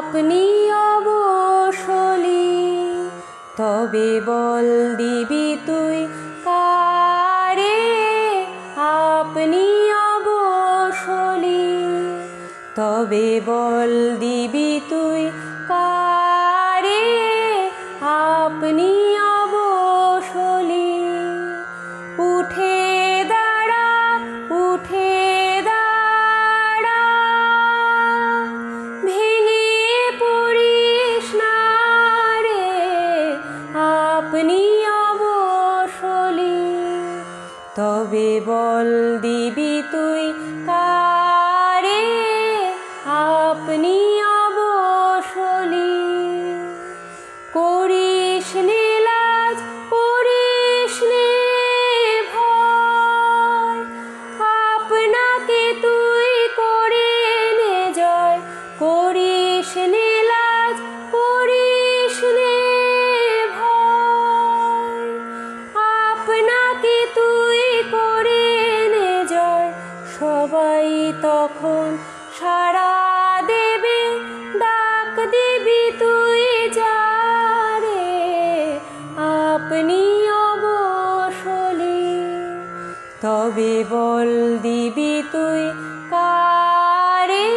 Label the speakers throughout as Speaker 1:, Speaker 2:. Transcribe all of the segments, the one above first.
Speaker 1: আপনি অবসলি তবে বল দিবি তুই কারে? আপনি অবসলি তবে বল দিবি তুই তবে বল দিবি তুই কারে? আপনি তখন সারা দেবে, ডাক দিবি তুই যারে আপনি অবসলি তবে বল দিবি তুই কারে।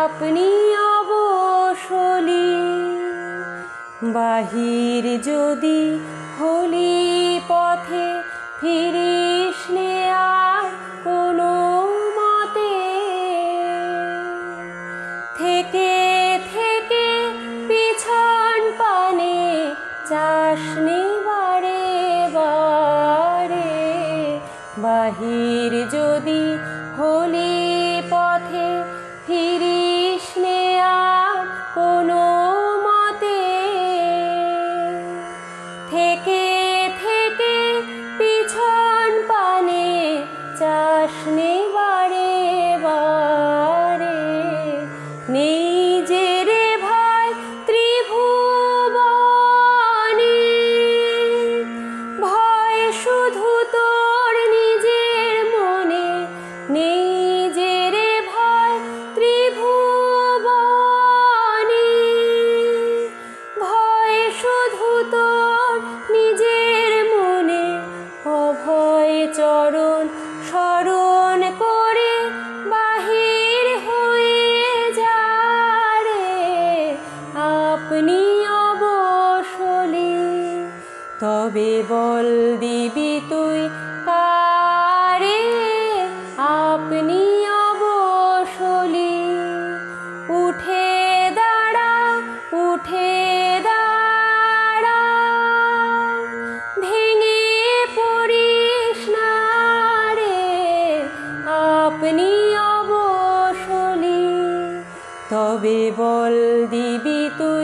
Speaker 1: আপনি অবসলি বাহির যদি হলি পথে ফিরিস চাষনি বারে বারে বাহির যদি হলি তবে বল দিবি তুই কারে? আপনি অবসলি। উঠে দাঁড়া উঠে দাঁড়া। ভেঙে পড়িস রে। আপনি অবসলি। তবে বল দিবি তুই